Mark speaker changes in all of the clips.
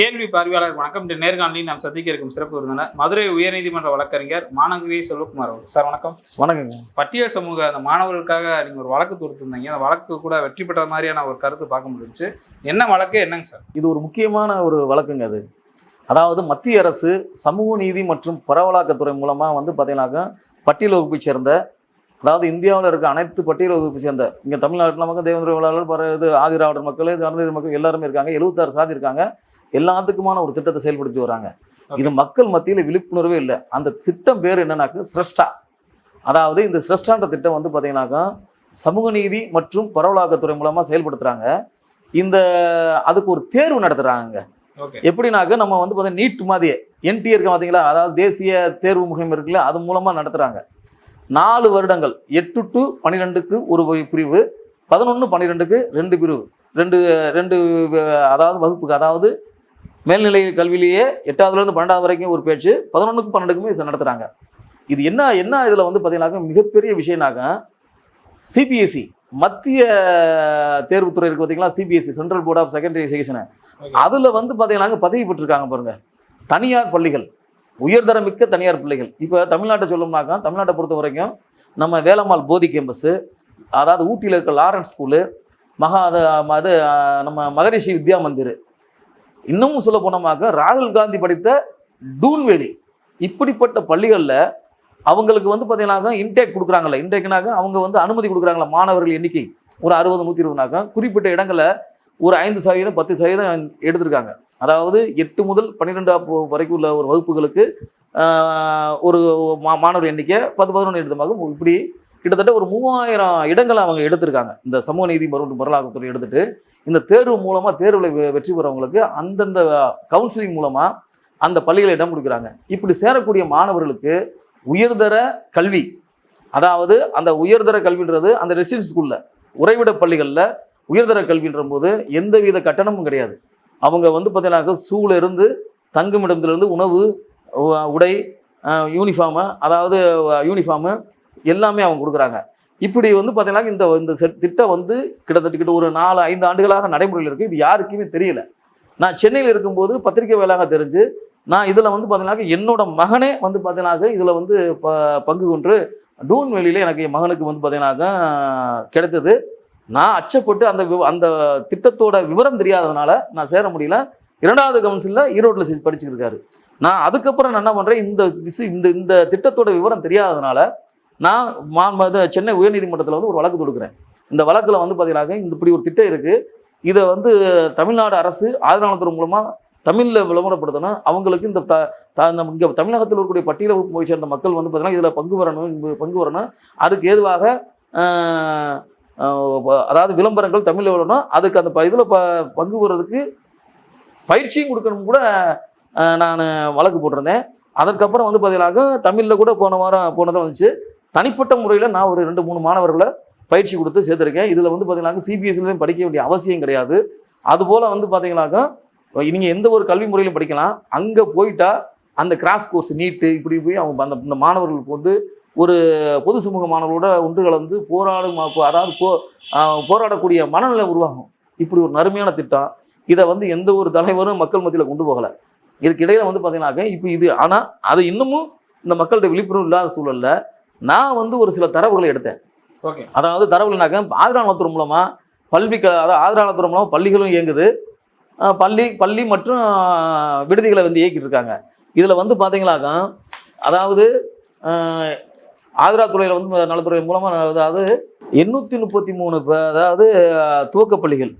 Speaker 1: கேள்வி பார்வையாளர் வணக்கம். இன்று நேர்காணலில் நாம் சந்திக்க இருக்கும் சிறப்பு விருந்தினர் மதுரை உயர்நீதிமன்ற வழக்கறிஞர் மாநகரி செல்வகுமார் அவர் சார் வணக்கம்.
Speaker 2: வணக்கங்க.
Speaker 1: பட்டியல் சமூக அந்த மாணவர்களுக்காக நீங்க ஒரு வழக்கு தொடுத்திருந்தீங்க. அந்த வழக்கு கூட வெற்றி பெற்ற மாதிரியான ஒரு கருத்து பார்க்க முடிஞ்சுச்சு. என்ன வழக்கு என்னங்க சார்?
Speaker 2: இது ஒரு முக்கியமான ஒரு வழக்குங்க அது. அதாவது மத்திய அரசு சமூக நீதி மற்றும் பரவலாக்கத்துறை மூலமாக வந்து பார்த்தீங்கன்னாக்கா பட்டியல் வகுப்பை சேர்ந்த அதாவது இந்தியாவில் இருக்க அனைத்து பட்டியல் வகுப்பை சேர்ந்த இங்கே தமிழ்நாட்டில் மக்கள் தேவேந்திர வேளாளர் இது ஆதிராவிடர் மக்கள் இது அருந்ததி மக்கள் எல்லாருமே இருக்காங்க. எழுபத்தாறு சாதி இருக்காங்க. எல்லாத்துக்குமான ஒரு திட்டத்தை செயல்படுத்தி வராங்க. இது மக்கள் மத்தியில் விழிப்புணர்வே இல்லை. அந்த திட்டம் பேர் என்னன்னாக்க சிரஷ்டா. அதாவது இந்த சிரஷ்டான்ற திட்டம் வந்து பார்த்தீங்கன்னாக்கா சமூக நீதி மற்றும் பரவலாக்கத்துறை மூலமாக செயல்படுத்துகிறாங்க இந்த அதுக்கு ஒரு தேர்வு நடத்துகிறாங்க எப்படின்னாக்க நம்ம வந்து பார்த்தீங்கன்னா நீட் மாதிரியே என்டி இருக்க பார்த்தீங்களா அதாவது தேசிய தேர்வு முகாம் இருக்குல்ல அது மூலமாக நடத்துகிறாங்க நாலு வருடங்கள் எட்டு டு பன்னிரெண்டுக்கு ஒரு பிரிவு பதினொன்று பன்னிரெண்டுக்கு ரெண்டு பிரிவு ரெண்டு ரெண்டு அதாவது வகுப்புக்கு அதாவது மேல்நிலை கல்வியிலேயே எட்டாவதுலேருந்து பன்னெண்டாவது வரைக்கும் ஒரு பேச்சு பதினொன்றுக்கு பன்னெண்டுக்குமே இதை நடத்துகிறாங்க இது என்ன என்ன இதில் வந்து பார்த்தீங்கன்னாக்கா மிகப்பெரிய விஷயம்னாக்கா சிபிஎஸ்சி மத்திய தேர்வுத்துறை இருக்கு பார்த்தீங்களா CBSE central board of secondary education. அதுல வந்து பாத்தீங்கன்னா பதவி பெற்றிருக்காங்க பாருங்க. தனியார் பள்ளிகள் உயர்தரமிக்க தனியார் பள்ளிகள். இப்போ தமிழ்நாட்டை சொல்லணும்னாக்கா தமிழ்நாட்டை பொறுத்த வரைக்கும் நம்ம வேலம்மாள் போதி கேம்பஸ் அதாவது ஊட்டியில் இருக்க லாரன்ஸ் ஸ்கூலு மகா அது நம்ம மகரிஷி வித்யா மந்திர் இன்னமும் சொல்ல போனோமாக்க ராகுல் காந்தி படித்த டூன்வேலி. இப்படிப்பட்ட பள்ளிகளில் அவங்களுக்கு வந்து பார்த்தீங்கன்னாக்கா இன்டேக் கொடுக்குறாங்கல்ல. இன்டேக்னாக்க அவங்க வந்து அனுமதி கொடுக்குறாங்களா மாணவர்கள் எண்ணிக்கை ஒரு அறுபது நூற்றி இருபதுனாக்கா குறிப்பிட்ட இடங்களை ஒரு ஐந்து சதவீதம் பத்து சதவீதம் எடுத்திருக்காங்க. அதாவது எட்டு முதல் பன்னிரெண்டாம் வரைக்கும் உள்ள ஒரு வகுப்புகளுக்கு ஒரு மா மாணவர் எண்ணிக்கை பத்து பதினொன்று எடுத்தமாக இப்படி கிட்டத்தட்ட ஒரு மூவாயிரம் இடங்களை அவங்க எடுத்திருக்காங்க. இந்த சமூக நீதி மற்றும் எடுத்துட்டு இந்த தேர்வு மூலமாக தேர்வில் வெ- வெற்றி பெறவங்களுக்கு அந்தந்த கவுன்சிலிங் மூலமாக அந்த பள்ளிகளை இடம் கொடுக்குறாங்க. இப்படி சேரக்கூடிய மாணவர்களுக்கு உயர்தர கல்வி அதாவது அந்த உயர்தர கல்வின்றது அந்த ரெசிடென்ஸ் ஸ்கூலில் உறைவிட பள்ளிகளில் உயர்தர கல்வின்ற போது எந்தவித கட்டணமும் கிடையாது. அவங்க வந்து பார்த்தீங்கன்னாக்க சூழ இருந்து தங்குமிடத்திலிருந்து உணவு உடை யூனிஃபார்மு அதாவது யூனிஃபார்மு எல்லாமே அவங்க கொடுக்குறாங்க. இப்படி வந்து பார்த்தீங்கன்னா இந்த இந்த செட் திட்டம் வந்து கிட்டத்தட்ட கிட்ட ஒரு நாலு ஐந்து ஆண்டுகளாக நடைமுறையில் இருக்குது இது யாருக்குமே தெரியல. நான் சென்னையில் இருக்கும்போது பத்திரிக்கை வேலையாக தெரிஞ்சு நான் இதில் வந்து பார்த்தீங்கன்னா என்னோட மகனே வந்து பார்த்தீங்கன்னாக்க இதில் வந்து ப பங்கு கொண்டு டூன் வெளியில் எனக்கு என் மகனுக்கு வந்து பார்த்தீங்கன்னாக்க கிடைத்தது. நான் அச்சப்பட்டு அந்த விவ- அந்த திட்டத்தோட விவரம் தெரியாததுனால நான் சேர முடியல. இரண்டாவது கவுன்சிலில் ஈரோட்டில் செஞ்சு படிச்சுட்டு இருக்காரு. நான் அதுக்கப்புறம் நான் என்ன பண்ணுறேன் இந்த விசு இந்த இந்த திட்டத்தோட விவரம் தெரியாததுனால நான் மா- ம- சென்னை உயர்நீதிமன்றத்தில் வந்து ஒரு வழக்கு தொடுக்கிறேன். இந்த வழக்கில் வந்து பார்த்தீங்கன்னாக்க இந்த இப்படி ஒரு திட்டம் இருக்குது இதை வந்து தமிழ்நாடு அரசு ஆதரவாளத்துறை மூலமாக தமிழில் விளம்பரப்படுத்தணும் அவங்களுக்கு இந்த த நம்ம இங்கே தமிழகத்தில் இருக்கக்கூடிய பட்டியல போய் சேர்ந்த மக்கள் வந்து பார்த்தீங்கன்னா இதில் பங்கு வரணும் பங்கு வரணும். அதுக்கு ஏதுவாக அதாவது விளம்பரங்கள் தமிழில் வரணும் அதுக்கு அந்த இதில் ப பங்கு வர்றதுக்கு பயிற்சியும் கொடுக்கணும் கூட நான் வழக்கு போட்டிருந்தேன். அதற்கப்புறம் வந்து பார்த்தீங்கன்னாக்கா தமிழில் கூட போன வாரம் போனதாக வந்துச்சு. தனிப்பட்ட முறையில் நான் ஒரு ரெண்டு மூணு மாணவர்களை பயிற்சி கொடுத்து சேர்த்துருக்கேன். இதில் வந்து பார்த்தீங்கன்னாக்கா சிபிஎஸ்சிலையும் படிக்க வேண்டிய அவசியம் கிடையாது. அதுபோல் வந்து பார்த்தீங்கன்னாக்கா நீங்கள் எந்த ஒரு கல்வி முறையிலும் படிக்கலாம். அங்கே போயிட்டா அந்த கிராஸ் கோர்ஸ் நீட்டு இப்படி போய் அவங்க அந்த இந்த மாணவர்களுக்கு வந்து ஒரு பொது சமூக மாணவர்களோட ஒன்று கலந்து போராடும் அதாவது போ போராடக்கூடிய மனநிலை உருவாகும். இப்படி ஒரு நறுமையான திட்டம். இதை வந்து எந்த ஒரு தலைவரும் மக்கள் மத்தியில் கொண்டு போகலை. இதுக்கு இடையில வந்து பார்த்தீங்கன்னாக்க இப்போ இது ஆனால் அது இன்னமும் இந்த மக்கள்கிட்ட விழிப்புணர்வு இல்லாத சூழலில் நான் வந்து ஒரு சில தரவுகளை எடுத்தேன்.
Speaker 1: ஓகே.
Speaker 2: அதாவது தரவுகள்னாக்க ஆதரவாளத்துறை மூலமாக பல்வி க அதாவது ஆதரவாளத்துறை மூலமாக பள்ளிகளும் இயங்குது. பள்ளி பள்ளி மற்றும் விடுதிகளை வந்து இயக்கிட்டு இருக்காங்க. இதில் வந்து பார்த்தீங்கன்னாக்கா அதாவது அஹ், ஆதரவுத்துறையில் வந்து நலத்துறை மூலமாக அதாவது எண்ணூற்றி முப்பத்தி மூணு அதாவது அஹ், துவக்கப் பள்ளிகள்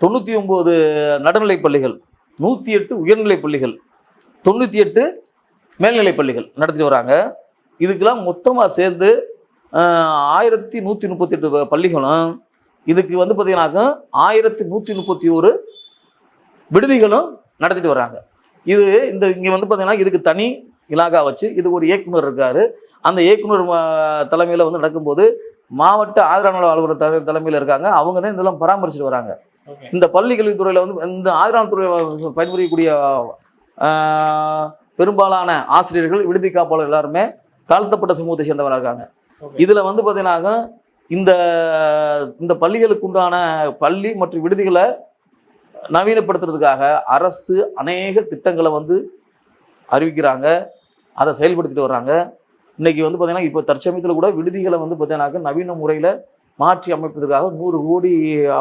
Speaker 2: தொண்ணூற்றி ஒம்பது நடுநிலைப் பள்ளிகள் நூற்றி எட்டு உயர்நிலைப் பள்ளிகள் தொண்ணூற்றி எட்டு மேல்நிலைப் பள்ளிகள் நடத்திட்டு வராங்க. இதுக்கெல்லாம் மொத்தமாக சேர்ந்து ஆயிரத்தி நூற்றி முப்பத்தெட்டு பள்ளிகளும் இதுக்கு வந்து பார்த்தீங்கன்னாக்கா ஆயிரத்தி நூற்றி முப்பத்தி ஒரு விடுதிகளும் நடத்திட்டு வர்றாங்க. இது இந்த இங்கே வந்து பார்த்தீங்கன்னா இதுக்கு தனி இலாகா வச்சு இது ஒரு இயக்குனர் இருக்காரு. அந்த இயக்குனர் தலைமையில் வந்து நடக்கும்போது மாவட்ட ஆதரவு அலுவலர் தலை தலைமையில் இருக்காங்க. அவங்க தான் இதெல்லாம் பராமரிச்சுட்டு வராங்க. இந்த பள்ளி கல்வித்துறையில் வந்து இந்த ஆதரவுத்துறை பயன்படுத்தக்கூடிய ஆஹ், பெரும்பாலான ஆசிரியர்கள் விடுதி காப்பாளர் எல்லாருமே தாழ்த்தப்பட்ட சமூகத்தை சேர்ந்தவராக இருக்காங்க. இதில் வந்து பார்த்தீங்கன்னாக்க இந்த இந்த பள்ளிகளுக்கு உண்டான பள்ளி மற்றும் விடுதிகளை நவீனப்படுத்துறதுக்காக அரசு அநேக திட்டங்களை வந்து அறிவிக்கிறாங்க. அதை செயல்படுத்திட்டு வர்றாங்க. இன்னைக்கு வந்து பார்த்தீங்கன்னா இப்போ தற்சமயத்தில் கூட விடுதிகளை வந்து பார்த்தீங்கன்னாக்க நவீன முறையில் மாற்றி அமைப்பதற்காக நூறு கோடி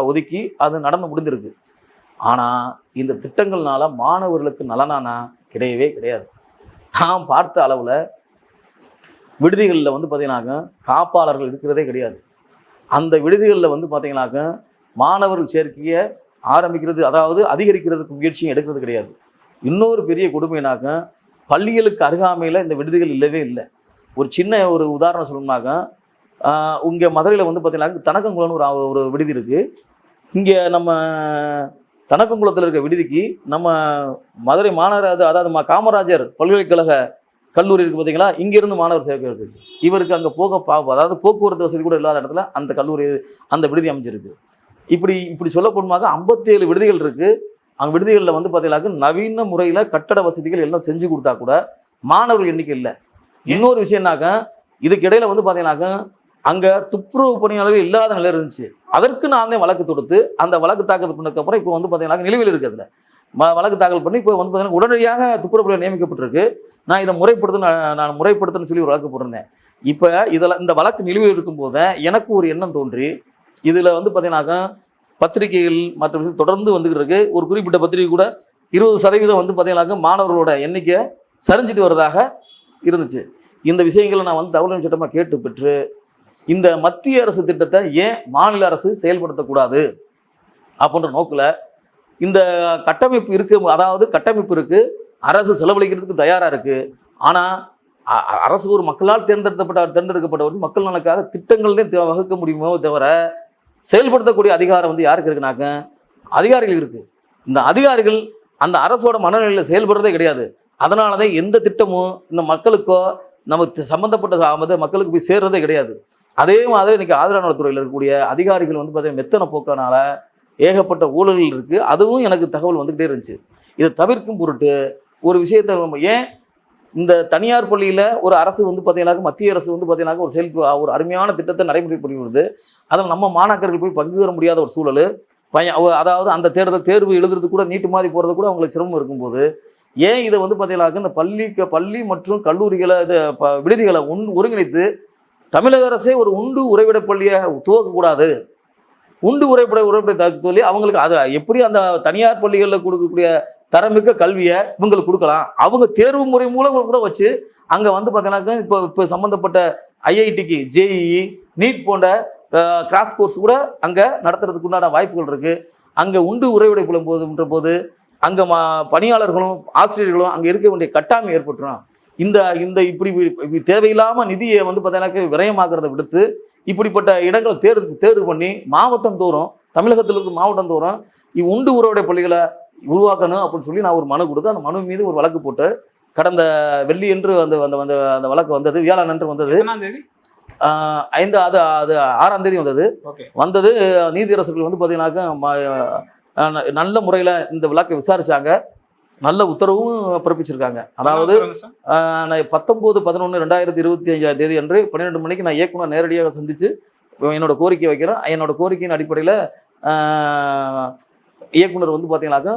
Speaker 2: ஒதுக்கி அது நடந்து முடிந்திருக்கு ஆனால் இந்த திட்டங்கள்னால மாணவர்களுக்கு நலனானா கிடையவே கிடையாது. நான் பார்த்த அளவில் விடுதிகளில் வந்து பார்த்தீங்கன்னாக்க காப்பாளர்கள் இருக்கிறதே கிடையாது. அந்த விடுதிகளில் வந்து பார்த்தீங்கன்னாக்க மாணவர்கள் சேர்க்கையை ஆரம்பிக்கிறது அதாவது அதிகரிக்கிறதுக்கு முயற்சியும் எடுக்கிறது கிடையாது. இன்னொரு பெரிய கொடுமைனாக்க பள்ளிகளுக்கு அருகாமையில் இந்த விடுதிகள் இல்லவே இல்லை. ஒரு சின்ன ஒரு உதாரணம் சொல்லணும்னாக்க இங்கே மதுரையில் வந்து பார்த்தீங்கன்னா தனக்கங்குளம்னு ஒரு ஒரு விடுதி இருக்குது இங்கே நம்ம தனக்கங்குளத்தில் இருக்க விடுதிக்கு நம்ம மதுரை மாநகர அதாவது மா காமராஜர் பல்கலைக்கழக கல்லூரி இருக்குது பார்த்தீங்களா இங்கேருந்து மாணவர் சேர்க்கை இருக்குது இவருக்கு அங்கே போக பா அதாவது போக்குவரத்து வசதி கூட இல்லாத இடத்துல அந்த கல்லூரி அந்த விடுதி அமைஞ்சிருக்கு. இப்படி இப்படி சொல்ல போனமாக ஐம்பத்தேழு விடுதிகள் இருக்குது அங்கே விடுதிகளில் வந்து பார்த்தீங்கன்னாக்க நவீன முறையில் கட்டட வசதிகள் எல்லாம் செஞ்சு கொடுத்தா கூட மாணவர்கள் எண்ணிக்கை இல்லை. இன்னொரு விஷயம்னாக்க இதுக்கு இடையில வந்து பார்த்தீங்கன்னாக்க அங்கே துப்புரவு பணியாளர்கள் இல்லாத நிலை இருந்துச்சு. அதற்கு நான் தான் வழக்கு தொடுத்து அந்த வழக்கு தாக்கல் பண்ணதுக்கப்புறம் இப்போ வந்து பார்த்தீங்கன்னா நிலுவையில் இருக்குது அதில். வழக்கு தாக்கல் பண்ணி இப்போ வந்து பார்த்தீங்கன்னா உடனடியாக துப்புரவு நியமிக்கப்பட்டிருக்கு. நான் இதை முறைப்படுத்த நான் நான் முறைப்படுத்தணும்னு சொல்லி ஒரு வழக்கு போட்டிருந்தேன். இப்போ இதில் இந்த வழக்கு நிலுவையில் இருக்கும்போது எனக்கு ஒரு எண்ணம் தோன்றி இதில் வந்து பார்த்தீங்கன்னாக்கா பத்திரிகைகள் மற்ற விஷயம் தொடர்ந்து வந்துகிட்டு இருக்கு. ஒரு குறிப்பிட்ட பத்திரிகை கூட இருபது சதவீதம் வந்து பார்த்தீங்கன்னாக்கா மாணவர்களோட எண்ணிக்கை சரிஞ்சிட்டு வரதாக இருந்துச்சு. இந்த விஷயங்களை நான் வந்து தகவல் சட்டமாக கேட்டு பெற்று இந்த மத்திய அரசு திட்டத்தை ஏன் மாநில அரசு செயல்படுத்தக்கூடாது அப்படின்ற நோக்கில் இந்த கட்டமைப்பு இருக்குது அதாவது கட்டமைப்பு இருக்குது அரசு செலவழிக்கிறதுக்கு தயாராக இருக்குது ஆனால் அரசு ஒரு மக்களால் தேர்ந்தெடுக்கப்பட்ட தேர்ந்தெடுக்கப்பட்டவர் மக்கள் நலனுக்காக திட்டங்கள்னே தே- வகுக்க முடியுமோ தவிர செயல்படுத்தக்கூடிய அதிகாரம் வந்து யாருக்கு இருக்குனாக்க அதிகாரிகள் இருக்குது இந்த அதிகாரிகள் அந்த அரசோட மனநிலையில் செயல்படுறதே கிடையாது. அதனால தான் எந்த திட்டமும் இந்த மக்களுக்கோ நமக்கு சம்மந்தப்பட்ட சாமது மக்களுக்கு போய் சேர்றதே கிடையாது. அதே மாதிரி இன்னைக்கு ஆதரவு துறையில் இருக்கக்கூடிய அதிகாரிகள் வந்து பார்த்திங்கன்னா மெத்தனை போக்கனால ஏகப்பட்ட ஊழல்கள் இருக்குது அதுவும் எனக்கு தகவல் வந்துக்கிட்டே இருந்துச்சு. இதை தவிர்க்கும் பொருட்டு ஒரு விஷயத்தை நம்ம ஏன் இந்த தனியார் பள்ளியில் ஒரு அரசு வந்து பார்த்திங்கனாக்கா மத்திய அரசு வந்து பார்த்தீங்கன்னா ஒரு செயல் ஒரு அருமையான திட்டத்தை நடைமுறைப்படுத்தி வருது அதில் நம்ம மாணாக்கர்கள் போய் பங்கு பெற முடியாத ஒரு சூழல். பையன் அதாவது அந்த தேர்தல் தேர்வு எழுதுறது கூட நீட்டு மாதிரி போகிறது கூட அவங்களுக்கு சிரமம் இருக்கும்போது ஏன் இதை வந்து பார்த்தீங்கன்னாக்க இந்த பள்ளி பள்ளி மற்றும் கல்லூரிகளை இது ப- விடுதிகளை ஒன் ஒருங்கிணைத்து தமிழக அரசே ஒரு உண்டு உறைவிட பள்ளியை துவக்கக்கூடாது. உண்டு உரைப்படை உரைப்படை த- அவங்களுக்கு அது எப்படி அந்த தனியார் பள்ளிகளில் கொடுக்கக்கூடிய தரமிக்க கல்வியை இவங்களுக்கு கொடுக்கலாம். அவங்க தேர்வு முறை மூலம் கூட வச்சு அங்கே வந்து பார்த்தீங்கன்னாக்க இப்போ இப்போ சம்மந்தப்பட்ட ஐஐடிக்கு ஜேஇஇ நீட் போன்ற கிராஸ் கோர்ஸ் கூட அங்கே நடத்துறதுக்கு உண்டான வாய்ப்புகள் இருக்குது அங்கே உண்டு உறைவிடை புலம் போதுன்ற போது அங்கே மா பணியாளர்களும் ஆசிரியர்களும் அங்கே இருக்க வேண்டிய கட்டாயம் ஏற்பட்டுரும். இந்த இந்த இப்படி தேவையில்லாமல் நிதியை வந்து பார்த்தீங்கன்னாக்க விரயமாக்குறதை விடுத்து இப்படிப்பட்ட இடங்களை தேர்வு தேர்வு பண்ணி மாவட்டம் தோறும் தமிழகத்தில் இருக்க மாவட்டம் தோறும் உண்டு உறவுடைய பள்ளிகளை உருவாக்கணும் அப்படின்னு சொல்லி நான் ஒரு மனு கொடுத்து அந்த மனு மீது ஒரு வழக்கு போட்டு கடந்த வெள்ளி என்று அந்த அந்த அந்த அந்த வழக்கு வந்தது வியாழன் அன்று வந்தது. ஐந்து அது அது ஆறாம் தேதி வந்தது. வந்தது நீதியரசர்கள் வந்து பார்த்தீங்கன்னாக்க நல்ல முறையில் இந்த வழக்கை விசாரிச்சாங்க. நல்ல உத்தரவும் பிறப்பிச்சிருக்காங்க. அதாவது நான் பத்தொம்போது பதினொன்று ரெண்டாயிரத்தி இருபத்தி அஞ்சாம் தேதி அன்று பன்னிரெண்டு மணிக்கு நான் இயக்குனர் நேரடியாக சந்தித்து என்னோட கோரிக்கை வைக்கிறேன். என்னோட கோரிக்கையின் அடிப்படையில் இயக்குனர் வந்து பார்த்தீங்கன்னாக்கா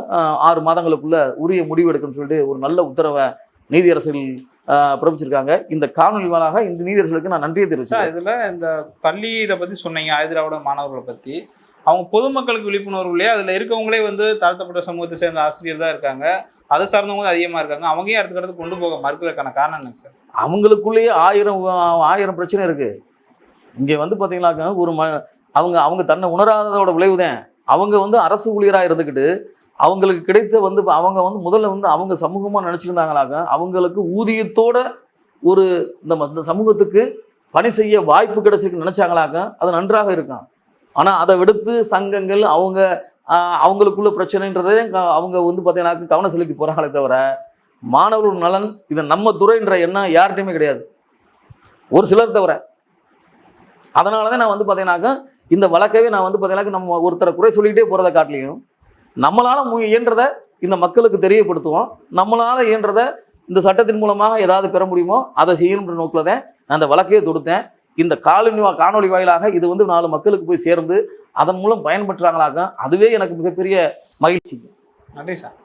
Speaker 2: ஆறு மாதங்களுக்குள்ள உரிய முடிவு எடுக்கணும்னு சொல்லிட்டு ஒரு நல்ல உத்தரவை நீதியரசர்கள் ஆஹ் பிறப்பிச்சிருக்காங்க. இந்த காணொலி வாயிலாக இந்த நீதியரசர்களுக்கு நான் நன்றியை தெரிவிச்சேன்
Speaker 1: இதுல இந்த பள்ளி இதை பத்தி சொன்னீங்க ஆதிராவிட மாணவர்களை பத்தி. அவங்க பொதுமக்களுக்கு விழிப்புணர்வு இல்லையா? அதில் இருக்கவங்களே வந்து தாழ்த்தப்பட்ட சமூகத்தை சேர்ந்த ஆசிரியர் தான் இருக்காங்க. அதை சார்ந்தவங்க அதிகமாக இருக்காங்க. அவங்கயே அடுத்த கடத்துக்கு கொண்டு போக மறுக்கிறதுக்கான காரணம் என்ன சார்?
Speaker 2: அவங்களுக்குள்ளேயே ஆயிரம் ஆயிரம் பிரச்சனை இருக்குது இங்கே வந்து பார்த்தீங்கன்னாக்கா ஒரு ம அவங்க அவங்க தன்னை உணராததோட விளைவு தான். அவங்க வந்து அரசு ஊழியராக இருந்துக்கிட்டு அவங்களுக்கு கிடைத்த வந்து அவங்க வந்து முதல்ல வந்து அவங்க சமூகமாக நினச்சிருந்தாங்களாக்க அவங்களுக்கு ஊதியத்தோட ஒரு இந்த ம- இந்த சமூகத்துக்கு பணி செய்ய வாய்ப்பு கிடைச்சிருக்கு நினச்சாங்களாக்க அது நன்றாக இருக்கும். ஆனால் அதை விடுத்து சங்கங்கள் அவங்க அவங்களுக்குள்ள பிரச்சனைன்றதே க- அவங்க வந்து பார்த்தீங்கன்னா கவனம் செலுத்தி போகிறாங்களே தவிர மாணவர்கள் நலன் இது நம்ம துறைன்ற எண்ணம் யார்கிட்டையுமே கிடையாது. ஒரு சிலர் தவிர. அதனால தான் நான் வந்து பார்த்தீங்கன்னாக்கா இந்த வழக்கவே நான் வந்து பார்த்தீங்கன்னா நம்ம ஒருத்தரை குறை சொல்லிக்கிட்டே போகிறத காட்டிலையும் நம்மளால் மு இயன்றதை இந்த மக்களுக்கு தெரியப்படுத்துவோம். நம்மளால் இயன்றதை இந்த சட்டத்தின் மூலமாக ஏதாவது பெற முடியுமோ அதை செய்யணுன்ற நோக்கில் தான் நான் அந்த வழக்கையே தொடுத்தேன். இந்த காலனி காணொலி வாயிலாக இது வந்து நாலு மக்களுக்கு போய் சேர்ந்து அதன் மூலம் பயன்பெற்றாங்களாக அதுவே எனக்கு மிகப்பெரிய மகிழ்ச்சி.
Speaker 1: நன்றி சார்.